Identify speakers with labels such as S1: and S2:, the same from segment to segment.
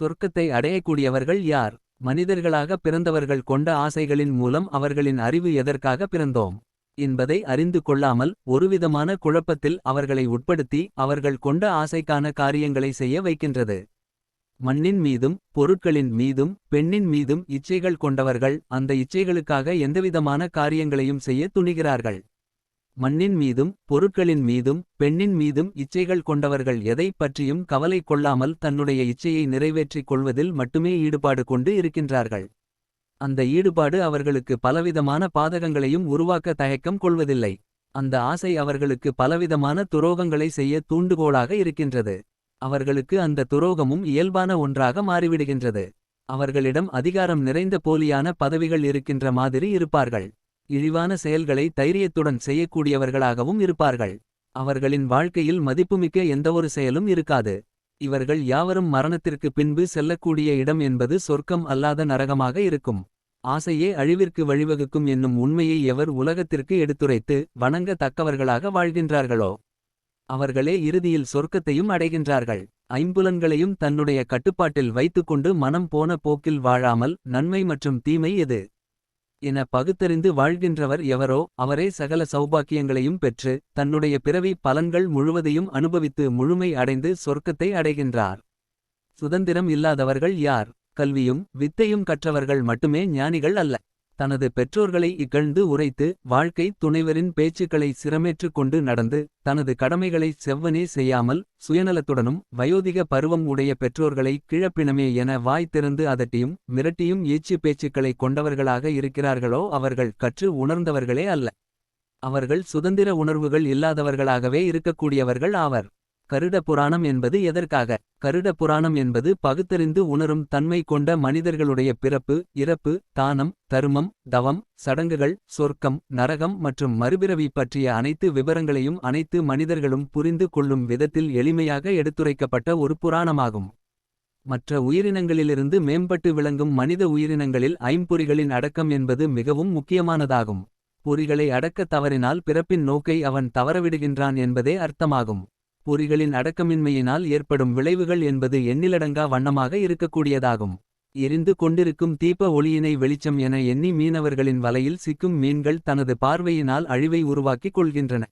S1: சொர்க்கத்தை அடையக்கூடியவர்கள் யார்? மனிதர்களாக பிறந்தவர்கள் கொண்ட ஆசைகளின் மூலம் அவர்களின் அறிவு எதற்காக பிறந்தோம்? என்பதை அறிந்து கொள்ளாமல் ஒருவிதமான குழப்பத்தில் அவர்களை உட்படுத்தி அவர்கள் கொண்ட ஆசைக்கான காரியங்களை செய்ய வைக்கின்றது. மண்ணின் மீதும் பொருட்களின் மீதும் பெண்ணின் மீதும் இச்சைகள் கொண்டவர்கள் அந்த இச்சைகளுக்காக எந்தவிதமான காரியங்களையும் செய்ய துணிகிறார்கள். மண்ணின் மீதும் பொருட்களின் மீதும் பெண்ணின் மீதும் இச்சைகள் கொண்டவர்கள் எதை பற்றியும் கவலை கொள்ளாமல் தன்னுடைய இச்சையை நிறைவேற்றிக் கொள்வதில் மட்டுமே ஈடுபாடு கொண்டு இருக்கின்றார்கள். அந்த ஈடுபாடு அவர்களுக்கு பலவிதமான பாதகங்களையும் உருவாக்க தயக்கம் கொள்வதில்லை. அந்த ஆசை அவர்களுக்கு பலவிதமான துரோகங்களை செய்ய தூண்டுகோலாக இருக்கின்றது. அவர்களுக்கு அந்த துரோகமும் இயல்பான ஒன்றாக மாறிவிடுகின்றது. அவர்களிடம் அதிகாரம் நிறைந்த போலியான பதவிகள் இருக்கின்ற மாதிரி இருப்பார்கள். இழிவான செயல்களை தைரியத்துடன் செய்யக்கூடியவர்களாகவும் இருப்பார்கள். அவர்களின் வாழ்க்கையில் மதிப்புமிக்க எந்தவொரு செயலும் இருக்காது. இவர்கள் யாவரும் மரணத்திற்கு பின்பு செல்லக்கூடிய இடம் என்பது சொர்க்கம் அல்லாத நரகமாக இருக்கும். ஆசையே அழிவிற்கு வழிவகுக்கும் என்னும் உண்மையை எவர் உலகத்திற்கு எடுத்துரைத்து வணங்க தக்கவர்களாக வாழ்கின்றார்களோ? அவர்களே இறுதியில் சொர்க்கத்தையும் அடைகின்றார்கள். ஐம்புலன்களையும் தன்னுடைய கட்டுப்பாட்டில் வைத்துக்கொண்டு மனம் போன போக்கில் வாழாமல் நன்மை மற்றும் தீமை எது? என பகுத்தறிந்து வாழ்கின்றவர் எவரோ அவரே சகல சௌபாக்கியங்களையும் பெற்று தன்னுடைய பிறவி பலன்கள் முழுவதையும் அனுபவித்து முழுமை அடைந்து சொர்க்கத்தை அடைகின்றார். சுதந்திரம் இல்லாதவர்கள் யார்? கல்வியும் வித்தையும் கற்றவர்கள் மட்டுமே ஞானிகள் அல்ல. தனது பெற்றோர்களை இகழ்ந்து உரைத்து வாழ்க்கை துணைவரின் பேச்சுக்களை சிரமேற்றுக் கொண்டு நடந்து தனது கடமைகளை செவ்வனே செய்யாமல் சுயநலத்துடனும் வயோதிக பருவம் உடைய பெற்றோர்களை கிழப்பினமே என வாய் திறந்து அதட்டியும் மிரட்டியும் ஏச்சு பேச்சுக்களை கொண்டவர்களாக இருக்கிறார்களோ அவர்கள் கற்று உணர்ந்தவர்களே அல்ல. அவர்கள் சுதந்திர உணர்வுகள் இல்லாதவர்களாகவே இருக்கக்கூடியவர்கள் ஆவர். கருட புராணம் என்பது எதற்காக? கருட புராணம் என்பது பகுத்தறிந்து உணரும் தன்மை கொண்ட மனிதர்களுடைய பிறப்பு இறப்பு தானம் தருமம் தவம் சடங்குகள் சொர்க்கம் நரகம் மற்றும் மறுபிறவி பற்றிய அனைத்து விவரங்களையும் அனைத்து மனிதர்களும் புரிந்து கொள்ளும் விதத்தில் எளிமையாக எடுத்துரைக்கப்பட்ட ஒரு புராணமாகும். மற்ற உயிரினங்களிலிருந்து மேம்பட்டு விளங்கும் மனித உயிரினங்களில் ஐம்பொறிகளின் அடக்கம் என்பது மிகவும் முக்கியமானதாகும். பொறிகளை அடக்கத் தவறினால் பிறப்பின் நோக்கை அவன் தவறவிடுகின்றான் என்பதே அர்த்தமாகும். பொறிகளின் அடக்கமின்மையினால் ஏற்படும் விளைவுகள் என்பது எண்ணிலடங்கா வண்ணமாக இருக்கக்கூடியதாகும். எரிந்து கொண்டிருக்கும் தீப ஒளியினை வெளிச்சம் என எண்ணி மீனவர்களின் வலையில் சிக்கும் மீன்கள் தனது பார்வையினால் அழிவை உருவாக்கிக் கொள்கின்றன.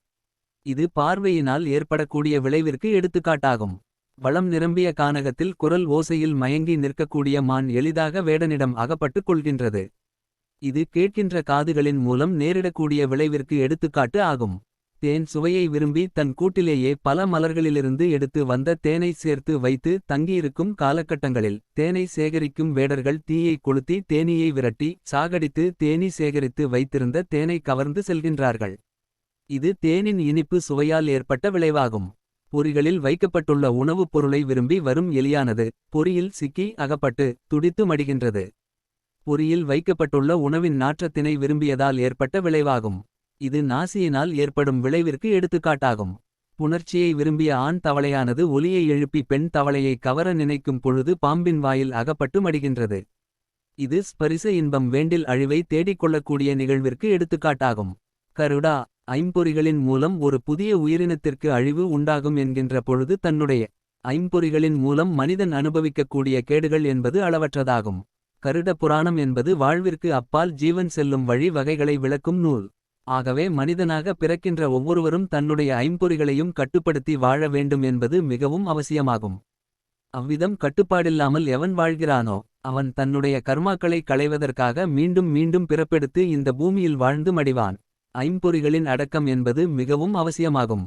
S1: இது பார்வையினால் ஏற்படக்கூடிய விளைவிற்கு எடுத்துக்காட்டாகும். வளம் நிரம்பிய கானகத்தில் குரல் ஓசையில் மயங்கி நிற்கக்கூடிய மான் எளிதாக வேடனிடம் அகப்பட்டுக் கொள்கின்றது. இது கேட்கின்ற காதுகளின் மூலம் நேரிடக்கூடிய விளைவிற்கு எடுத்துக்காட்டு ஆகும். தேன் சுவையை விரும்பி தன் கூட்டிலேயே பல மலர்களிலிருந்து எடுத்து வந்த தேனை சேர்த்து வைத்து தங்கியிருக்கும் காலகட்டங்களில் தேனை சேகரிக்கும் வேடர்கள் தீயை கொளுத்தி தேனீயை விரட்டி சாகடித்து தேனீ சேகரித்து வைத்திருந்த தேனை கவர்ந்து செல்கின்றார்கள். இது தேனின் இனிப்பு சுவையால் ஏற்பட்ட விளைவாகும். பொறிகளில் வைக்கப்பட்டுள்ள உணவுப் பொருளை விரும்பி வரும் எலியானது பொறியில் சிக்கி அகப்பட்டு துடித்து மடிகின்றது. பொறியில் வைக்கப்பட்டுள்ள உணவின் நாற்றத்தினை விரும்பியதால் ஏற்பட்ட விளைவாகும். இது நாசியினால் ஏற்படும் விளைவிற்கு எடுத்துக்காட்டாகும். புணர்ச்சியை விரும்பிய ஆண் தவளையானது ஒலியை எழுப்பி பெண் தவளையை கவர நினைக்கும் பொழுது பாம்பின் வாயில் அகப்பட்டு மடிகின்றது. இது ஸ்பரிச இன்பம் வேண்டில் அழிவை தேடிக்கொள்ளக்கூடிய நிகழ்விற்கு எடுத்துக்காட்டாகும். கருடா ஐம்பொறிகளின் மூலம் ஒரு புதிய உயிரினத்திற்கு அழிவு உண்டாகும் என்கின்ற பொழுது தன்னுடைய ஐம்பொறிகளின் மூலம் மனிதன் அனுபவிக்கக்கூடிய கேடுகள் என்பது அளவற்றதாகும். கருட புராணம் என்பது வாழ்விற்கு அப்பால் ஜீவன் செல்லும் வழி வகைகளை விளக்கும் நூல். ஆகவே மனிதனாக பிறக்கின்ற ஒவ்வொருவரும் தன்னுடைய ஐம்பொறிகளையும் கட்டுப்படுத்தி வாழ வேண்டும் என்பது மிகவும் அவசியமாகும். அவ்விதம் கட்டுப்பாடில்லாமல் எவன் வாழ்கிறானோ அவன் தன்னுடைய கர்மாக்களை களைவதற்காக மீண்டும் மீண்டும் பிறப்பெடுத்து இந்த பூமியில் வாழ்ந்து மடிவான். ஐம்பொறிகளின் அடக்கம் என்பது மிகவும் அவசியமாகும்.